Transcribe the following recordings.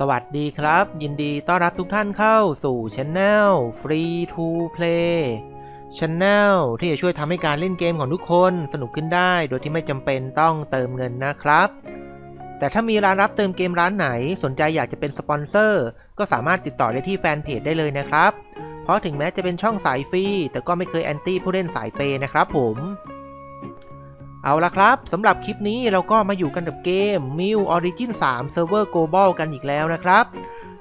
สวัสดีครับ ยินดีต้อนรับทุกท่านเข้าสู่ช anel Free to Play Channel ที่จะช่วยทำให้การเล่นเกมของทุกคนสนุกขึ้นได้ โดยที่ไม่จำเป็นต้องเติมเงินนะครับ แต่ถ้ามีร้านรับเติมเกมร้านไหนสนใจอยากจะเป็นสปอนเซอร์ ก็สามารถติดต่อได้ที่แฟนเพจได้เลยนะครับ เพราะถึงแม้จะเป็นช่องสายฟรีแต่ก็ไม่เคยแอนตี้ผู้เล่นสายเปย์นะครับผม เอาละครับสำหรับคลิปนี้เราก็มาอยู่กันกับเกม m i l Origin 3 Server Global กันอีกแล้วนะครับ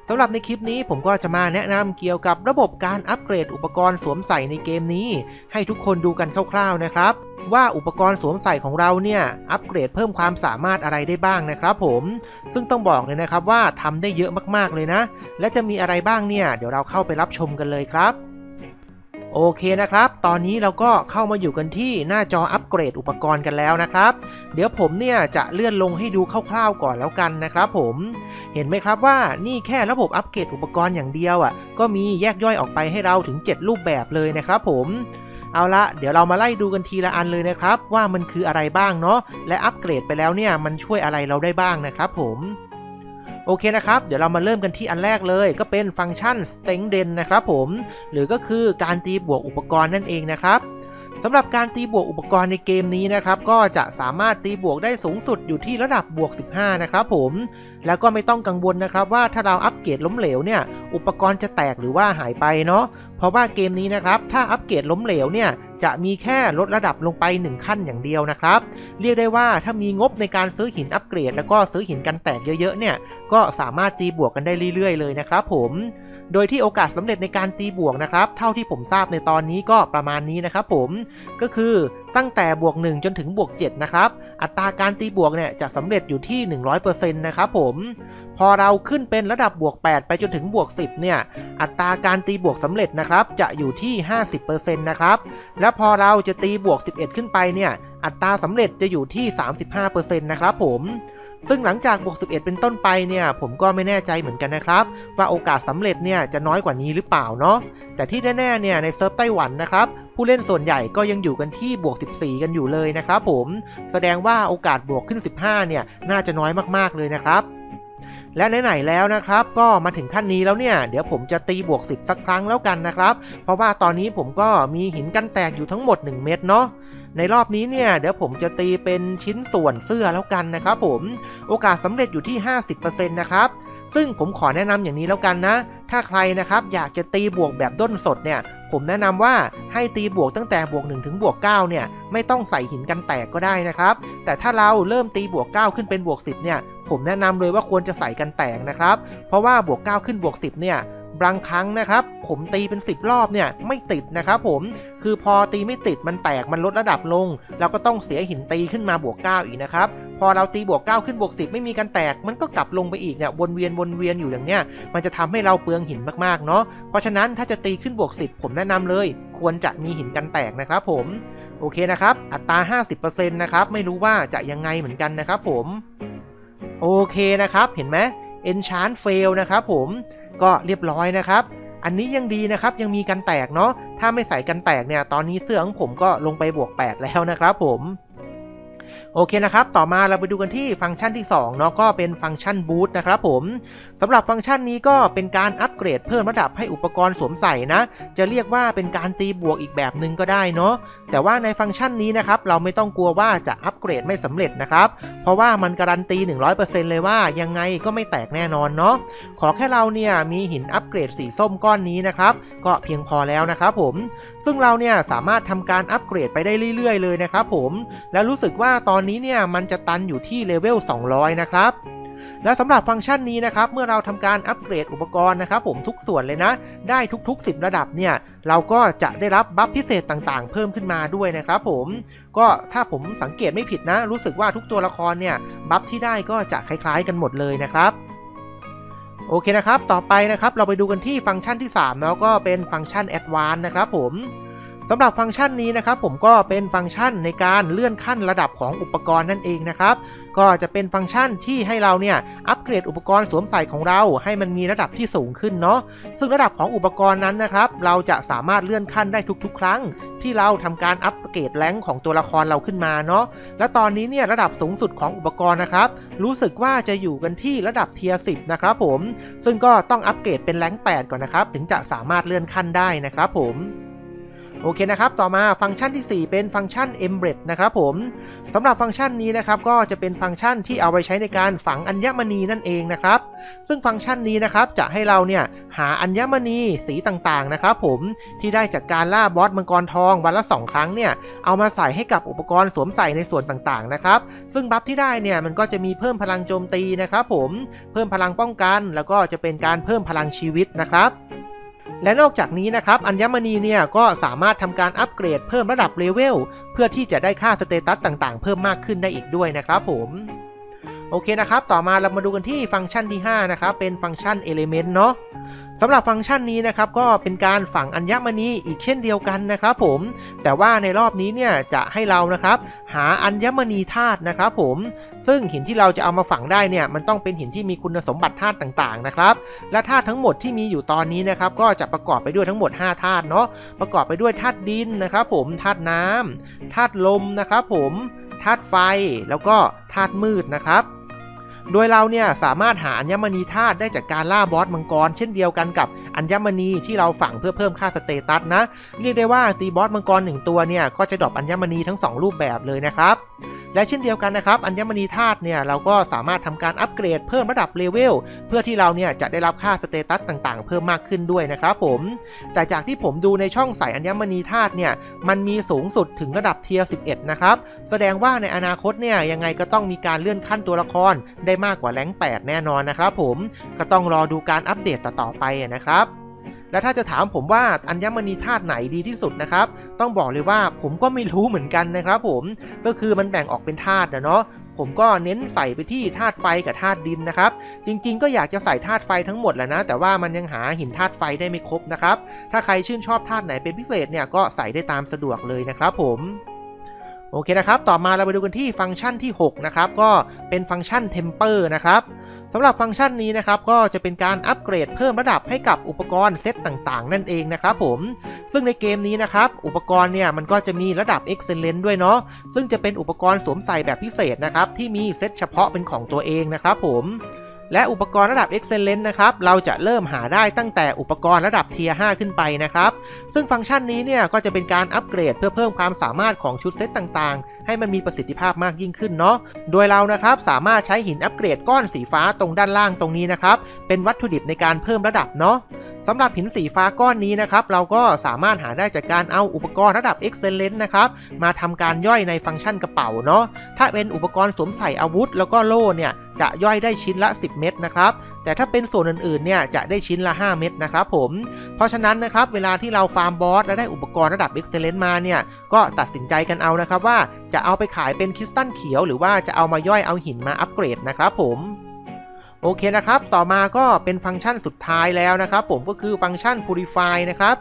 สำหรับในคลิปนี้ผมก็จะมาแนะนำเกี่ยวกับระบบการอัปเกรดอุปกรณ์สวมใส่ในเกมนี้ ให้ทุกคนดูกันคร่าวๆนะครับ ว่าอุปกรณ์สวมใส่ของเราเนี่ยอัปเกรดเพิ่มความสามารถอะไรได้บ้างนะครับผม ซึ่งต้องบอกเลยนะครับว่าทำได้เยอะมากๆเลยนะ และจะมีอะไรบ้างเนี่ยเดี๋ยวเราเข้าไปรับชมกันเลยครับ โอเคนะครับ ตอนนี้เราก็เข้ามาอยู่กันที่หน้าจออัปเกรดอุปกรณ์กันแล้วนะครับ เดี๋ยวผมเนี่ยจะเลื่อนลงให้ดูคร่าวๆก่อนแล้วกันนะครับผม เห็นไหมครับว่านี่แค่ระบบอัปเกรดอุปกรณ์อย่างเดียวอะ ก็มีแยกย่อยออกไปให้เราถึง 7 รูปแบบเลยนะครับผมเอาละเดี๋ยวเรามาไล่ดูกันทีละอันเลยนะครับ ว่ามันคืออะไรบ้างเนาะและอัปเกรดไปแล้วเนี่ยมันช่วยอะไรเราได้บ้างนะครับผม โอเคนะครับ เดี๋ยวเรามาเริ่มกันที่อันแรกเลยก็เป็นฟังก์ชัน Strength e n นะครับผม หรือก็คือการตีบวกอุปกรณ์นั่นเองนะครับ สำหรับการตีบวกอุปกรณ์ในเกมนี้นะครับก็จะสามารถตีบวกได้สูงสุดอยู่ที่ระดับบวก 15 นะครับผม แล้วก็ไม่ต้องกังวลนะครับว่าถ้าเราอัปเกรดล้มเหลวเนี่ยอุปกรณ์จะแตกหรือว่าหายไปเนาะเพราะว่าเกมนี้นะครับถ้าอัปเกรดล้มเหลวเนี่ยจะมีแค่ลดระดับลงไป 1 ขั้นอย่างเดียวนะครับ เรียกได้ว่าถ้ามีงบในการซื้อหินอัปเกรด แล้วก็ซื้อหินกันแตกเยอะๆเนี่ยก็สามารถตีบวกกันได้เรื่อยๆเลยนะครับผม โดยที่โอกาสสำเร็จในการตีบวกนะครับ เท่าที่ผมทราบในตอนนี้ก็ประมาณนี้นะครับผมก็คือตั้งแต่บวก 1 จนถึงบวก 7 นะครับ อัตราการตีบวกเนี่ยจะสำเร็จอยู่ที่ 100%นะครับผมพอเราขึ้นเป็นระดับบวก 8 ไปจนถึงบวก 10 เนี่ย อัตราการตีบวกสำเร็จนะครับ จะอยู่ที่ 50%นะครับ และพอเราจะตีบวก 11 ขึ้นไปเนี่ย อัตราสำเร็จจะอยู่ที่ 35%นะครับผม ซึ่งหลังจากบวก 11 เป็นต้นไปเนี่ยผมก็ไม่แน่ใจเหมือนกันนะครับ ว่าโอกาสสำเร็จเนี่ยจะน้อยกว่านี้หรือเปล่าเนาะแต่ที่แน่ๆเนี่ยในเซิร์ฟไต้หวันนะครับผู้เล่นส่วนใหญ่ก็ยังอยู่กันที่บวก 14 กันอยู่เลยนะครับผมแสดงว่าโอกาสบวกขึ้น 15 เนี่ยน่าจะน้อยมากๆเลยนะครับและไหนๆแล้วนะครับ ก็มาถึงขั้นนี้แล้วเนี่ย เดี๋ยวผมจะตีบวก 10 สักครั้งแล้วกันนะครับ เพราะว่าตอนนี้ผมก็มีหินกันแตกอยู่ทั้งหมด 1 เม็ดเนาะ ในรอบนี้เนี่ยเดี๋ยวผมจะตีเป็นชิ้นส่วนเสื้อแล้วกันนะครับผมโอกาสสำเร็จอยู่ที่ 50%นะครับซึ่งผมขอแนะนำอย่างนี้แล้วกันนะ ถ้าใครนะครับอยากจะตีบวกแบบด้นสดเนี่ย ผมแนะนำว่าให้ตีบวกตั้งแต่บวก1ถึงบวก9เนี่ยไม่ต้องใส่หินกันแตกก็ได้นะครับ แต่ถ้าเราเริ่มตีบวก 9 ขึ้นเป็นบวก 10เนี่ยผมแนะนำเลยว่าควรจะใส่กันแตกนะครับ เพราะว่าบวก 9 ขึ้นบวก 10เนี่ย บางครั้งนะครับ ผมตีเป็น 10 รอบเนี่ยไม่ติดนะครับผมคือพอตีไม่ติดมันแตกมันลดระดับลง เราก็ต้องเสียหินตีขึ้นมาบวก 9 อีกนะครับพอเราตีบวก 9 ขึ้นบวก 10 ไม่มีการแตกมันก็กลับลงไปอีกเนี่ยวนเวียนวนเวียนอยู่อย่างเนี้ยมันจะทำให้เราเปลืองหินมากๆเนาะเพราะฉะนั้นถ้าจะตีขึ้นบวก 10 ผมแนะนำเลย ควรจะมีหินกันแตกนะครับผมโอเคนะครับ อัตรา 50%นะครับไม่รู้ว่าจะยังไงเหมือนกันนะครับผมโอเคนะครับเห็นไหม Enchant Fail นะครับผม ก็เรียบร้อยนะครับ อันนี้ยังดีนะครับยังมีกันแตกเนาะถ้าไม่ใส่กันแตกเนี่ยตอนนี้เสื้อของผมก็ลงไปบวก 8 แล้วนะครับผม โอเคนะครับ ต่อมาเราไปดูกันที่ฟังก์ชันที่2เนาะก็เป็นฟังก์ชันบูตนะครับผมสำหรับฟังก์ชันนี้ก็เป็นการอัปเกรดเพิ่มระดับให้อุปกรณ์สวมใส่นะ จะเรียกว่าเป็นการตีบวกอีกแบบหนึ่งก็ได้เนาะแต่ว่าในฟังก์ชันนี้นะครับเราไม่ต้องกลัวว่าจะอัปเกรดไม่สำเร็จนะครับเพราะว่ามันการันตี 100%เลยว่ายังไงก็ไม่แตกแน่นอนเนาะขอแค่เราเนี่ยมีหินอัปเกรดสีส้มก้อนนี้นะครับก็เพียงพอแล้วนะครับผม ซึ่งเราเนี่ยสามารถทำการอัปเกรดไปได้เรื่อย ๆ เลยนะครับผม แล้วรู้สึกว่าตอนนี้เนี่ยมันจะตันอยู่ที่เลเวล 200 นะครับ และสำหรับฟังก์ชันนี้นะครับ เมื่อเราทำการอัปเกรดอุปกรณ์นะครับผมทุกส่วนเลยนะ ได้ทุก ๆ 10 ระดับเนี่ย เราก็จะได้รับบัฟพิเศษต่างๆ เพิ่มขึ้นมาด้วยนะครับผมก็ถ้าผมสังเกตไม่ผิดนะ รู้สึกว่าทุกตัวละครเนี่ยบัฟที่ได้ก็จะคล้ายๆ กันหมดเลยนะครับโอเคนะครับ ต่อไปนะครับ เราไปดูกันที่ฟังก์ชันที่3เนาะก็เป็นฟังก์ชัน Advanced นะครับผม สำหรับฟังก์ชันนี้นะครับผมก็เป็นฟังก์ชันในการเลื่อนขั้นระดับของอุปกรณ์นั่นเองนะครับก็จะเป็นฟังก์ชันที่ให้เราเนี่ยอัปเกรดอุปกรณ์สวมใส่ของเรา ให้มันมีระดับที่สูงขึ้นเนาะซึ่งระดับของอุปกรณ์นั้นนะครับ เราจะสามารถเลื่อนขั้นได้ทุกๆ ครั้ง ที่เราทำการอัปเกรดแรงของตัวละครเราขึ้นมาเนาะและตอนนี้เนี่ยระดับสูงสุดของอุปกรณ์นะครับ รู้สึกว่าจะอยู่กันที่ระดับเทียร์10นะครับผมซึ่งก็ต้องอัปเกรดเป็นแรง8ก่อนนะครับ ถึงจะสามารถเลื่อนขั้นได้นะครับผม โอเคนะครับ ต่อมาฟังก์ชันที่ 4 เป็นฟังก์ชัน embed นะครับผมสำหรับฟังก์ชันนี้นะครับก็จะเป็นฟังก์ชันที่เอาไว้ใช้ในการฝังอัญมณีนั่นเองนะครับ ซึ่งฟังก์ชันนี้นะครับจะให้เราเนี่ยหาอัญมณีสีต่างๆนะครับผมที่ได้จากการล่าบอสมังกรทองวันละ 2 ครั้งเนี่ยเอามาใส่ให้กับอุปกรณ์สวมใส่ในส่วนต่างๆนะครับ ซึ่งบัฟที่ได้เนี่ยมันก็จะมีเพิ่มพลังโจมตีนะครับผมเพิ่มพลังป้องกัน แล้วก็จะเป็นการเพิ่มพลังชีวิตนะครับ และนอกจากนี้นะครับอัญมณีเนี่ยก็สามารถทำการอัปเกรดเพิ่มระดับเลเวลเพื่อที่จะได้ค่าสเตตัสต่างๆ เพิ่มมากขึ้นได้อีกด้วยนะครับผม โอเคนะครับ ต่อมาเรามาดูกันที่ฟังก์ชันที่ 5 นะครับ เป็นฟังก์ชัน Element เนาะสำหรับฟังก์ชันนี้นะครับก็เป็นการฝังอัญมณีอีกเช่นเดียวกันนะครับผม แต่ว่าในรอบนี้เนี่ยจะให้เรานะครับหาอัญมณีธาตุนะครับผม ซึ่งหินที่เราจะเอามาฝังได้เนี่ยมันต้องเป็นหินที่มีคุณสมบัติธาตุต่างๆนะครับ และธาตุทั้งหมดที่มีอยู่ตอนนี้นะครับก็จะประกอบไปด้วยทั้งหมด 5 ธาตุเนาะ ประกอบไปด้วยธาตุดินนะครับผม ธาตุน้ำธาตุลมนะครับผม ธาตุไฟ แล้วก็ธาตุมืดนะครับ โดยเราเนี่ยสามารถหาอัญมณีธาตุได้จากการล่าบอสมังกร เช่นเดียวกันกับอัญมณีที่เราฝังเพื่อเพิ่มค่าสเตตัสนะ เรียกได้ว่าตีบอสมังกรหนึ่งตัวเนี่ยก็จะดรอปอัญมณีทั้ง 2 รูปแบบเลยนะครับ และเช่นเดียวกันนะครับอัญมณีธาตุเนี่ยเราก็สามารถทำการอัปเกรดเพิ่มระดับเลเวลเพื่อที่เราเนี่ยจะได้รับค่าสเตตัสต่างๆ เพิ่มมากขึ้นด้วยนะครับผม แต่จากที่ผมดูในช่องใส่อัญมณีธาตุเนี่ยมันมีสูงสุดถึงระดับเทียร์11 นะครับแสดงว่าในอนาคตเนี่ยยังไงก็ต้องมีการเลื่อนขั้นตัวละครได้มากกว่าแรง8 แน่นอนนะครับผมก็ต้องรอดูการอัปเดตต่อๆไปนะครับ และถ้าจะถามผมว่าอัญมณีธาตุไหนดีที่สุดนะครับ ต้องบอกเลยว่าผมก็ไม่รู้เหมือนกันนะครับผมก็คือมันแบ่งออกเป็นธาตุนะเนาะผมก็เน้นใส่ไปที่ธาตุไฟกับธาตุดินนะครับ จริง ๆ ก็อยากจะใส่ธาตุไฟทั้งหมดแหละนะ แต่ว่ามันยังหาหินธาตุไฟได้ไม่ครบนะครับ ถ้าใครชื่นชอบธาตุไหนเป็นพิเศษเนี่ยก็ใส่ได้ตามสะดวกเลยนะครับผม โอเคนะครับ ต่อมาเราไปดูกันที่ฟังก์ชันที่ 6 นะครับ ก็เป็นฟังก์ชัน Temper นะครับสำหรับฟังก์ชันนี้นะครับ ก็จะเป็นการอัปเกรดเพิ่มระดับให้กับอุปกรณ์เซตต่างๆ นั่นเองนะครับผม ซึ่งในเกมนี้นะครับ อุปกรณ์เนี่ยมันก็จะมีระดับ Excellent ด้วยเนาะ ซึ่งจะเป็นอุปกรณ์สวมใส่แบบพิเศษนะครับ ที่มีเซตเฉพาะเป็นของตัวเองนะครับผม และอุปกรณ์ระดับ Excellent นะครับ เราจะเริ่มหาได้ตั้งแต่อุปกรณ์ระดับเทียร์5ขึ้นไปนะครับ ซึ่งฟังก์ชันนี้เนี่ยก็จะเป็นการอัปเกรดเพื่อเพิ่มความสามารถของชุดเซตต่างๆ ให้มันมีประสิทธิภาพมากยิ่งขึ้นเนาะ โดยเรานะครับสามารถใช้หินอัปเกรดก้อนสีฟ้าตรงด้านล่างตรงนี้นะครับ เป็นวัตถุดิบในการเพิ่มระดับเนาะ สำหรับหินสีฟ้าก้อนนี้นะครับ เราก็สามารถหาได้จากการเอาอุปกรณ์ระดับ Excellent นะครับ มาทำการย่อยในฟังก์ชันกระเป๋าเนาะ ถ้าเป็นอุปกรณ์สวมใส่อาวุธ แล้วก็โล่เนี่ย จะย่อยได้ชิ้นละ 10 เม็ดนะครับแต่ถ้าเป็นส่วนอื่นๆ เนี่ยจะได้ชิ้นละ 5 เม็ดนะครับผม เพราะฉะนั้นนะครับเวลาที่เราฟาร์มบอสและได้อุปกรณ์ระดับ Excellent มาเนี่ย ก็ตัดสินใจกันเอานะครับว่าจะเอาไปขายเป็นคริสตัลเขียว หรือว่าจะเอามาย่อยเอาหินมาอัปเกรดนะครับผม โอเคนะครับ ต่อมาก็เป็นฟังก์ชันสุดท้ายแล้วนะครับ ผมก็คือฟังก์ชัน Purify นะครับ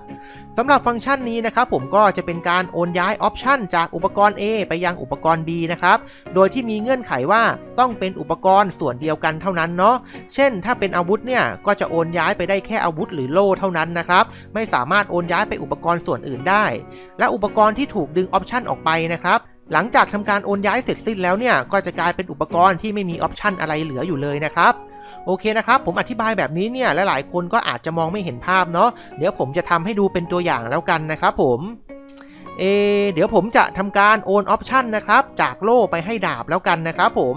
สำหรับฟังก์ชันนี้นะครับผมก็จะเป็นการโอนย้ายออปชันจากอุปกรณ์ A ไปยังอุปกรณ์ B นะครับ โดยที่มีเงื่อนไขว่าต้องเป็นอุปกรณ์ส่วนเดียวกันเท่านั้นเนาะ เช่น ถ้าเป็นอาวุธเนี่ยก็จะโอนย้ายไปได้แค่อาวุธหรือโล่เท่านั้นนะครับ ไม่สามารถโอนย้ายไปอุปกรณ์ส่วนอื่นได้ และอุปกรณ์ที่ถูกดึงออปชันออกไปนะครับหลังจากทำการโอนย้ายเสร็จสิ้นแล้วเนี่ย ก็จะกลายเป็นอุปกรณ์ที่ไม่มีออปชันอะไรเหลืออยู่เลยนะครับ โอเคนะครับ ผมอธิบายแบบนี้เนี่ยหลายๆ คนก็อาจจะมองไม่เห็นภาพเนาะเดี๋ยวผมจะทำให้ดูเป็นตัวอย่างแล้วกันนะครับผมเอเดี๋ยวผมจะทำการโอนออปชันนะครับ จากโล่ไปให้ดาบแล้วกันนะครับผม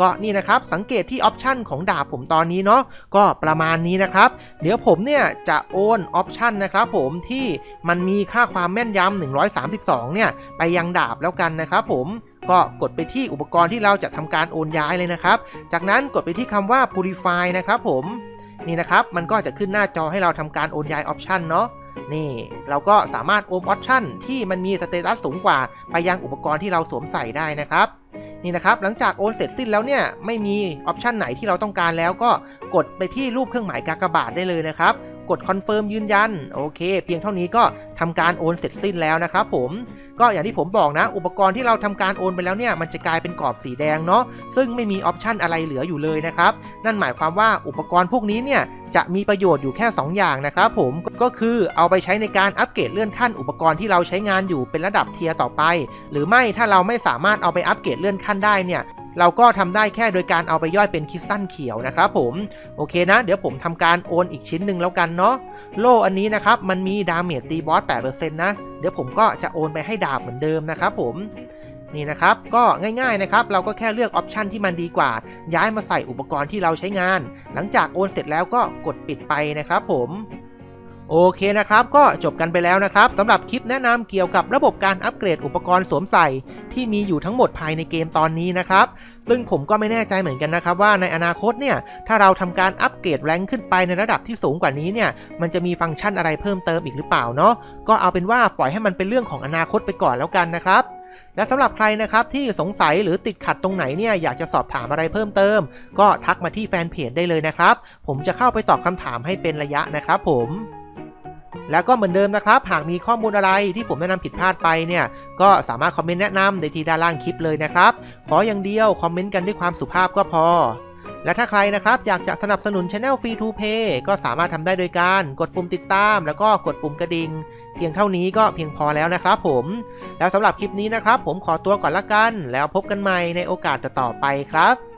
ก็นี่นะครับสังเกตที่ออปชันของดาบผมตอนนี้เนาะก็ประมาณนี้นะครับ เดี๋ยวผมเนี่ยจะโอนออปชันนะครับผมที่มันมีค่าความแม่นยำ132 เนี่ยไปยังดาบแล้วกันนะครับผม ก็กดไปที่อุปกรณ์ที่เราจะทำการโอนย้ายเลยนะครับ จากนั้นกดไปที่คำว่า purify นะครับผมนี่นะครับมันก็จะขึ้นหน้าจอให้เราทำการโอนย้ายออปชันเนาะนี่เราก็สามารถโอนออปชันที่มันมีสเตตัสสูงกว่าไปยังอุปกรณ์ที่เราสวมใส่ได้นะครับนี่นะครับหลังจากโอนเสร็จสิ้นแล้วเนี่ยไม่มีออปชันไหนที่เราต้องการแล้วก็กดไปที่รูปเครื่องหมายกากบาทได้เลยนะครับกกดคอนเฟิร์มยืนยันโอเค เพียงเท่านี้ก็ทำการโอนเสร็จสิ้นแล้วนะครับผม ก็อย่างที่ผมบอกนะ อุปกรณ์ที่เราทำการโอนไปแล้วเนี่ยมันจะกลายเป็นกรอบสีแดงเนาะซึ่งไม่มีออปชันอะไรเหลืออยู่เลยนะครับนั่นหมายความว่าอุปกรณ์พวกนี้เนี่ยจะมีประโยชน์อยู่แค่ 2 อย่างนะครับผมก็คือเอาไปใช้ในการอัปเกรดเลื่อนขั้นอุปกรณ์ที่เราใช้งานอยู่เป็นระดับเทียร์ต่อไป หรือไม่ถ้าเราไม่สามารถเอาไปอัปเกรดเลื่อนขั้นได้เนี่ย เราก็ทำได้แค่โดยการเอาไปย่อยเป็นคริสตัลเขียวนะครับผมโอเคนะ เดี๋ยวผมทำการโอนอีกชิ้นหนึ่งแล้วกันเนาะโล่อันนี้นะครับมันมีดาเมจตีบอส8%นะเดี๋ยวผมก็จะโอนไปให้ดาบเหมือนเดิมนะครับผมนี่นะครับ ก็ง่ายๆนะครับ เราก็แค่เลือกออปชันที่มันดีกว่า ย้ายมาใส่อุปกรณ์ที่เราใช้งาน หลังจากโอนเสร็จแล้วก็กดปิดไปนะครับผม โอเคนะครับ ก็จบกันไปแล้วนะครับสำหรับคลิปแนะนำเกี่ยวกับระบบการอัปเกรดอุปกรณ์สวมใส่ ที่มีอยู่ทั้งหมดภายในเกมตอนนี้นะครับ ซึ่งผมก็ไม่แน่ใจเหมือนกันนะครับ ว่าในอนาคตเนี่ย ถ้าเราทำการอัปเกรดแรงขึ้นไปในระดับที่สูงกว่านี้เนี่ย มันจะมีฟังก์ชันอะไรเพิ่มเติมอีกหรือเปล่าเนาะก็เอาเป็นว่าปล่อยให้มันเป็นเรื่องของอนาคตไปก่อนแล้วกันนะครับและสำหรับใครนะครับที่สงสัยหรือติดขัดตรงไหนเนี่ยอยากจะสอบถามอะไรเพิ่มเติม ก็ทักมาที่แฟนเพจได้เลยนะครับ ผมจะเข้าไปตอบคำถามให้เป็นระยะนะครับผม แล้วก็เหมือนเดิมนะครับ หากมีข้อมูลอะไรที่ผมแนะนำผิดพลาดไปเนี่ย ก็สามารถคอมเมนต์แนะนำในที่ด้านล่างคลิปเลยนะครับ ขออย่างเดียวคอมเมนต์กันด้วยความสุภาพก็พอ และถ้าใครนะครับอยากจะสนับสนุน Channel Free to pay ก็สามารถทำได้โดยการกดปุ่มติดตาม แล้วก็กดปุ่มกระดิ่งเพียงเท่านี้ก็เพียงพอแล้วนะครับผม แล้วสำหรับคลิปนี้นะครับ ผมขอตัวก่อนละกัน แล้วพบกันใหม่ในโอกาสต่อไปครับ